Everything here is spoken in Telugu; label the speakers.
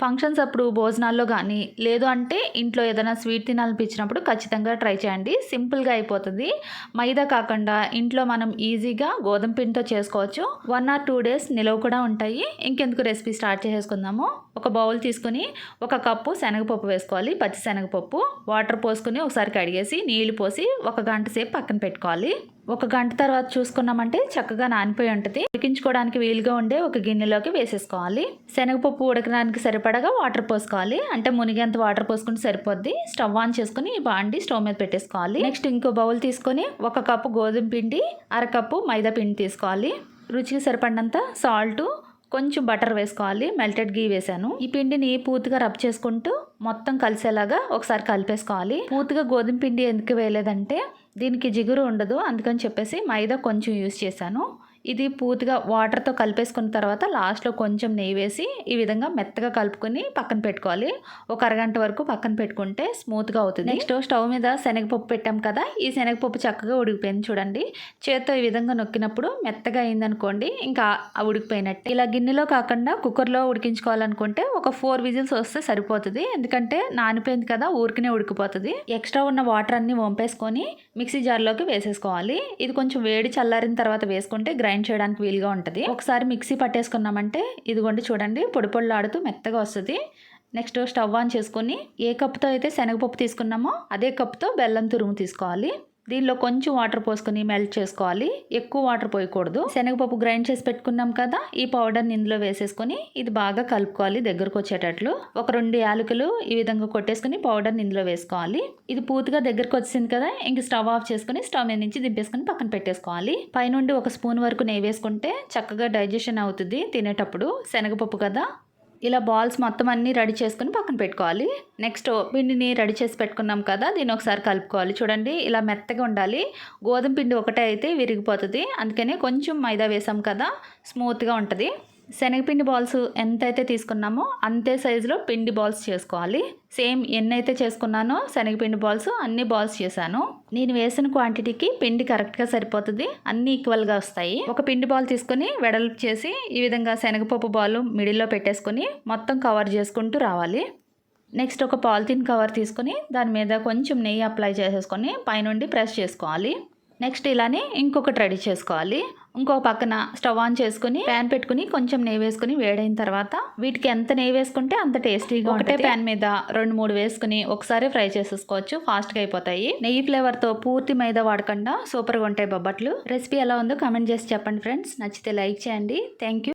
Speaker 1: ఫంక్షన్స్ అప్పుడు భోజనాల్లో కానీ లేదు అంటే ఇంట్లో ఏదైనా స్వీట్ తినాలనిపించినప్పుడు ఖచ్చితంగా ట్రై చేయండి. సింపుల్గా అయిపోతుంది. మైదా కాకుండా ఇంట్లో మనం ఈజీగా గోధుమ పిండితో చేసుకోవచ్చు. వన్ ఆర్ టూ డేస్ నిలవ కూడా ఉంటాయి. ఇంకెందుకు రెసిపీ స్టార్ట్ చేసేసుకుందాము. ఒక బౌల్ తీసుకుని ఒక కప్పు శనగపప్పు వేసుకోవాలి. పచ్చి శనగపప్పు. వాటర్ పోసుకుని ఒకసారి కడిగేసి నీళ్ళు పోసి ఒక గంట సేపు పక్కన పెట్టుకోవాలి. ఒక గంట తర్వాత చూసుకున్నామంటే చక్కగా నానిపోయి ఉంటుంది. ఉడికించుకోవడానికి వీలుగా ఉండే ఒక గిన్నెలోకి వేసేసుకోవాలి. శనగపప్పు ఉడకడానికి సరిపడగా వాటర్ పోసుకోవాలి. అంటే మునిగేంత వాటర్ పోసుకుంటే సరిపోద్ది. స్టవ్ ఆన్ చేసుకుని బాండి స్టవ్ మీద పెట్టేసుకోవాలి. నెక్స్ట్ ఇంకో బౌల్ తీసుకొని ఒక కప్పు గోధుమ పిండి అరకప్పు మైదా పిండి తీసుకోవాలి. రుచికి సరిపడినంత సాల్ట్ కొంచెం బటర్ వేసుకోవాలి. మెల్టెడ్ గీ వేసాను ఈ పిండిని పూర్తిగా రబ్ చేసుకుంటూ మొత్తం కలిసేలాగా ఒకసారి కలిపేసుకోవాలి. పూర్తిగా గోధుమ పిండి ఎందుకు వేయలేదంటే దీనికి జిగురు ఉండదు అందుకని చెప్పేసి మైదా కొంచెం యూస్ చేశాను. ఇది పూర్తిగా వాటర్తో కలిపేసుకున్న తర్వాత లాస్ట్లో కొంచెం నెయ్యి వేసి ఈ విధంగా మెత్తగా కలుపుకొని పక్కన పెట్టుకోవాలి. ఒక అరగంట వరకు పక్కన పెట్టుకుంటే స్మూత్గా అవుతుంది. నెక్స్ట్ స్టవ్ మీద శనగపప్పు పెట్టాం కదా ఈ శనగపప్పు చక్కగా ఉడికిపోయింది చూడండి. చేత్తో ఈ విధంగా నొక్కినప్పుడు మెత్తగా అయిందనుకోండి ఇంకా ఉడికిపోయినట్టు. ఇలా గిన్నెలో కాకుండా కుక్కర్లో ఉడికించుకోవాలనుకుంటే ఒక ఫోర్ విజిల్స్ వస్తే సరిపోతుంది. ఎందుకంటే నానిపోయింది కదా ఊరికనే ఉడికిపోతుంది. ఎక్స్ట్రా ఉన్న వాటర్ అన్ని వంపేసుకొని మిక్సీ జార్లోకి వేసేసుకోవాలి. ఇది కొంచెం వేడి చల్లారిన తర్వాత వేసుకుంటే గ్రైండ్ గ్రైండ్ చేయడానికి వీలుగా ఉంటుంది. ఒకసారి మిక్సీ పట్టేసుకున్నామంటే ఇదిగోండి చూడండి పొడి పొడిలాడుతూ మెత్తగా వస్తుంది. నెక్స్ట్ స్టవ్ ఆన్ చేసుకొని ఏ కప్పుతో అయితే శనగపప్పు తీసుకున్నామో అదే కప్పుతో బెల్లం తురుము తీసుకోవాలి. దీనిలో కొంచెం వాటర్ పోసుకొని మెల్ట్ చేసుకోవాలి. ఎక్కువ వాటర్ పోయకూడదు. శనగపప్పు గ్రైండ్ చేసి పెట్టుకున్నాం కదా ఈ పౌడర్ని ఇందులో వేసేసుకొని ఇది బాగా కలుపుకోవాలి దగ్గరకు వచ్చేటట్లు. ఒక రెండు యాలకులు ఈ విధంగా కొట్టేసుకుని పౌడర్ని ఇందులో వేసుకోవాలి. ఇది పూర్తిగా దగ్గరకు వచ్చింది కదా ఇంక స్టవ్ ఆఫ్ చేసుకుని స్టవ్ మీద నుంచి దింపేసుకుని పక్కన పెట్టేసుకోవాలి. పైనుండి ఒక స్పూన్ వరకు నెయ్యి వేసుకుంటే చక్కగా డైజెషన్ అవుతుంది తినేటప్పుడు. శనగపప్పు కదా ఇలా బాల్స్ మొత్తం అన్నీ రెడీ చేసుకుని పక్కన పెట్టుకోవాలి. నెక్స్ట్ పిండిని రెడీ చేసి పెట్టుకున్నాం కదా దీన్ని ఒకసారి కలుపుకోవాలి. చూడండి ఇలా మెత్తగా ఉండాలి. గోధుమ పిండి ఒకటే అయితే విరిగిపోతుంది. అందుకనే కొంచెం మైదా వేసాం కదా స్మూత్గా ఉంటుంది. శనగపిండి బాల్స్ ఎంతైతే తీసుకున్నామో అంతే సైజులో పిండి బాల్స్ చేసుకోవాలి. సేమ్ ఎన్నైతే చేసుకున్నానో శనగపిండి బాల్స్ అన్ని బాల్స్ చేశాను. నేను వేసిన క్వాంటిటీకి పిండి కరెక్ట్గా సరిపోతుంది. అన్ని ఈక్వల్గా వస్తాయి. ఒక పిండి బాల్ తీసుకొని వెడల్పు చేసి ఈ విధంగా శనగపప్పు బాల్ మిడిల్లో పెట్టేసుకొని మొత్తం కవర్ చేసుకుంటూ రావాలి. నెక్స్ట్ ఒక పాలిథిన్ కవర్ తీసుకొని దాని మీద కొంచెం నెయ్యి అప్లై చేసేసుకొని పైనుండి ప్రెస్ చేసుకోవాలి. నెక్స్ట్ ఇలానే ఇంకొకటి రెడీ చేసుకోవాలి. ఇంకో పక్కన స్టవ్ ఆన్ చేసుకుని ప్యాన్ పెట్టుకుని కొంచెం నెయ్యి వేసుకుని వేడైన తర్వాత వీటికి ఎంత నెయ్యి వేసుకుంటే అంత టేస్టీగా ఒకటే ప్యాన్ మీద రెండు మూడు వేసుకుని ఒకసారి ఫ్రై చేసేసుకోవచ్చు. ఫాస్ట్గా అయిపోతాయి. నెయ్యి ఫ్లేవర్తో పూర్తి మైదా వాడకుండా సూపర్గా ఉంటాయి బొబ్బట్లు. రెసిపీ ఎలా ఉందో కామెంట్ చేసి చెప్పండి ఫ్రెండ్స్. నచ్చితే లైక్ చేయండి. థ్యాంక్